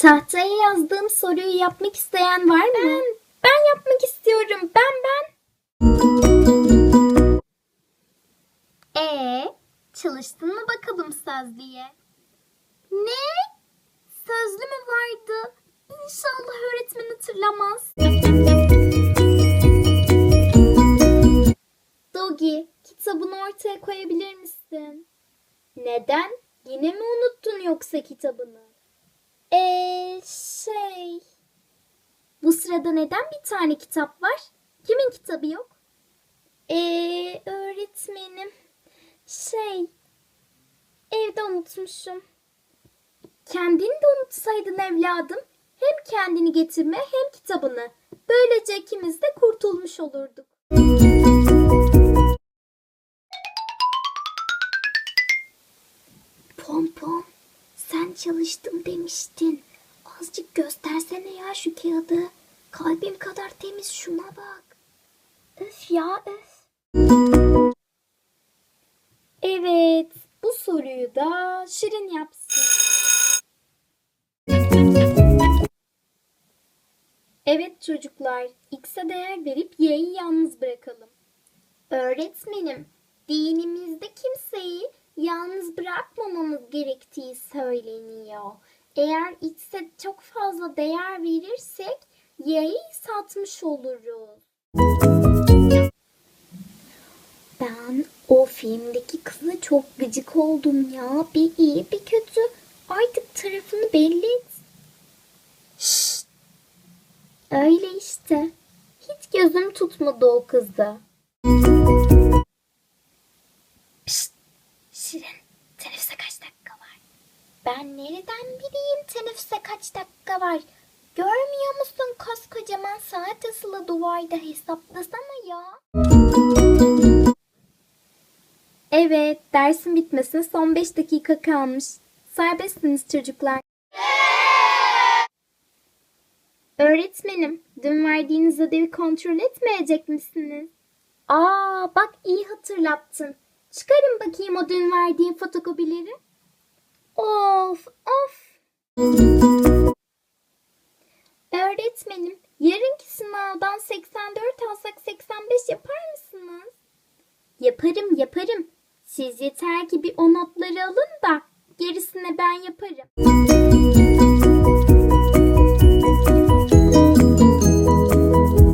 Tahtaya yazdığım soruyu yapmak isteyen var mı? Ben, ben yapmak istiyorum. Ben ben. Ee, çalıştın mı bakalım sözlüğe? Ne? Sözlü mü vardı? İnşallah öğretmen hatırlamaz. Dogi, kitabını ortaya koyabilir misin? Neden? Yine mi unuttun yoksa kitabını? Eee şey... Bu sırada neden bir tane kitap var? Kimin kitabı yok? Eee öğretmenim. Şey... Evde unutmuşum. Kendini de unutsaydın evladım. Hem kendini getirme hem kitabını. Böylece ikimiz de kurtulmuş olurduk. Pompon, sen çalıştım demiştin. Azıcık göstersene ya şu kağıdı. Kalbim kadar temiz şuna bak. Öf ya öf. Evet, bu soruyu da Şirin yapsın. Evet çocuklar, X'e değer verip Y'yi yalnız bırakalım. Öğretmenim, dinimizde kimseyi yalnız bırakmamamız gerektiği söyleniyor. Eğer X'e çok fazla değer verirsek Y'yi satmış oluruz. Ben o filmdeki kıza çok gıcık oldum ya. Bir iyi bir kötü. Artık tarafını belli et. Şşt. Öyle işte. Hiç gözüm tutmadı o kızda. Ben nereden bileyim teneffüse kaç dakika var? Görmüyor musun koskocaman saat asılı duvarda hesaplasana ya. Evet, dersin bitmesine son 5 dakika kalmış. Serbestsiniz çocuklar. Öğretmenim, dün verdiğiniz ödevi kontrol etmeyecek misiniz? Aa, bak iyi hatırlattın. Çıkarın bakayım o dün verdiğin fotokopileri. Of, of. Öğretmenim, yarınki sınavdan 84 alsak 85 yapar mısınız? Yaparım, yaparım. Siz yeter ki bir o notları alın da gerisine ben yaparım.